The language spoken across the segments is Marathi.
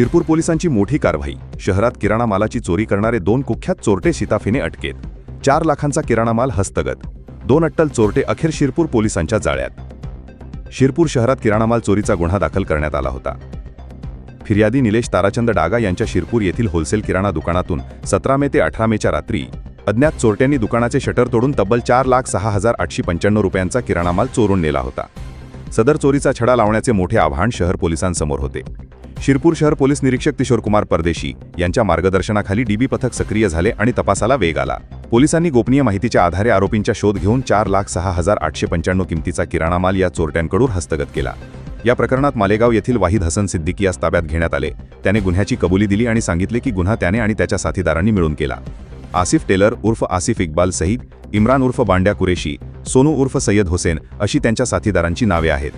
शिरपूर पोलिसांची मोठी कारवाई. शहरात किराणा मालाची चोरी करणारे दोन कुख्यात चोरटे शिताफीने अटकेत. चार लाखांचा किराणा माल हस्तगत. दोन अट्टल चोरटे अखेर शिरपूर पोलिसांच्या जाळ्यात. शिरपूर शहरात किराणा माल चोरीचा गुन्हा दाखल करण्यात आला होता. फिर्यादी निलेश ताराचंद डागा यांच्या शिरपूर येथील होलसेल किराणा दुकानातून सतरा मे ते अठरा मेच्या रात्री अज्ञात चोरट्यांनी दुकानाचे शटर तोडून तब्बल चार लाख सहा हजार आठशे पंच्याण्णव रुपयांचा किराणा माल चोरून नेला होता. सदर चोरीचा छडा लावण्याचे मोठे आव्हान शहर पोलिसांसमोर होते. शिरपूर शहर पोलीस निरीक्षक किशोर कुमार परदेशी यांच्या मार्गदर्शनाखाली डीबी पथक सक्रिय झाले आणि तपासाला वेग आला. पोलिसांनी गोपनीय माहितीच्या आधारे आरोपींचा शोध घेऊन चार लाख सहा हजार आठशे पंच्याण्णव किमतीचा किराणा माल या चोरट्यांकडून हस्तगत केला. या प्रकरणात मालेगाव येथील वाहिद हसन सिद्दीकी यास ताब्यात घेण्यात आले. त्याने गुन्ह्याची कबुली दिली आणि सांगितले की गुन्हा त्याने आणि त्याच्या साथीदारांनी मिळून केला. आसिफ टेलर उर्फ आसिफ इक्बाल सईद इम्रान उर्फ बांड्या कुरेशी सोनू उर्फ सय्यद हुसेन अशी त्यांच्या साथीदारांची नावे आहेत.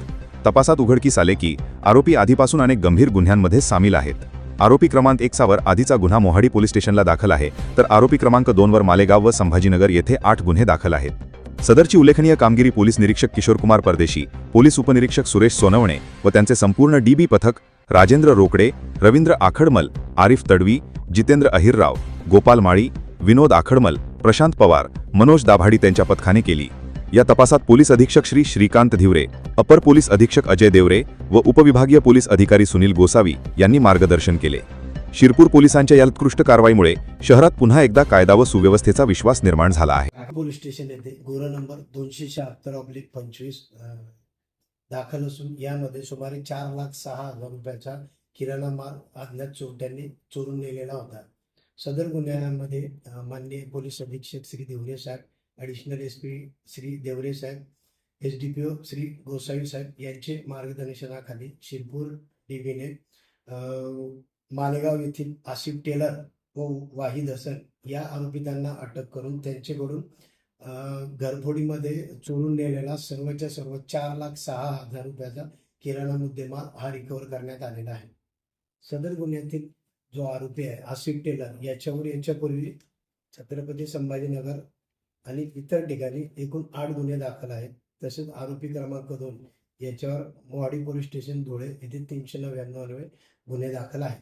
तपासात उघडकीस आले की आरोपी आधीपासून अनेक गंभीर गुन्ह्यांमध्ये सामील आहेत. आरोपी क्रमांक एक सावर आधीचा गुन्हा मोहाडी पोलीस स्टेशनला दाखल आहे तर आरोपी क्रमांक दोनवर मालेगाव व संभाजीनगर येथे आठ गुन्हे दाखल आहेत. सदरची उल्लेखनीय कामगिरी पोलीस निरीक्षक किशोरकुमार परदेशी पोलीस उपनिरीक्षक सुरेश सोनवणे व त्यांचे संपूर्ण डीबी पथक राजेंद्र रोकडे रवींद्र आखडमल आरिफ तडवी जितेंद्र अहिरराव गोपाल माळी विनोद आखडमल प्रशांत पवार मनोज दाभाडी त्यांच्या पथकाने केली. या तपासात पोलीस अधीक्षक श्री श्रीकांत धिवरे अपर पोलीस अधीक्षक अजय देवरे व उपविभागीय पोलीस अधिकारी सुनील गोसावी यांनी मार्गदर्शन केले. शिरपूर पोलिसांच्या या उत्कृष्ट कारवाईमुळे शहरात पुन्हा एकदा कायदा व सुव्यवस्थेचा विश्वास निर्माण झाला आहे. पोलीस स्टेशन येथे गोरा नंबर दोनशे शहात्तर ऑब्लिक पंचवीस दाखल असून यामध्ये सुमारे चार लाख सहा हजार रुपयाचा किराणा माल अज्ञात चोरट्यांनी चोरून नेलेला होता. सदर गुन्ह्यांमध्ये माननीय पोलीस अधीक्षक श्री देवरे साहेब additional S P Shri Devre साहेब S D P O Shri Gosavi साहेब यांचे मार्गदर्शनाखाली शिरपूर डीबीने मालेगाव येथील आसिफ टेलर व वाहिद हसन या आरोपितांना अटक करून त्यांच्याकडून घरफोडीमध्ये चोरून नेलेला सर्वच्या सर्व चार लाख सहा हजार रुपयाचा किराणा मुद्देमाल हा रिकव्हर करण्यात आलेला आहे. सदर गुन्ह्यातील जो आरोपी आहे आसिफ टेलर याच्यावर याच्यापूर्वी छत्रपती संभाजीनगर आणि इतर ठिकाणी एकूण आठ गुन्हे दाखल आहेत. तसेच आरोपी क्रमांक दोन याच्यावर मोहाडी पोलीस स्टेशन धुळे येथे तीनशे नव्याण्णव गुन्हे दाखल आहेत.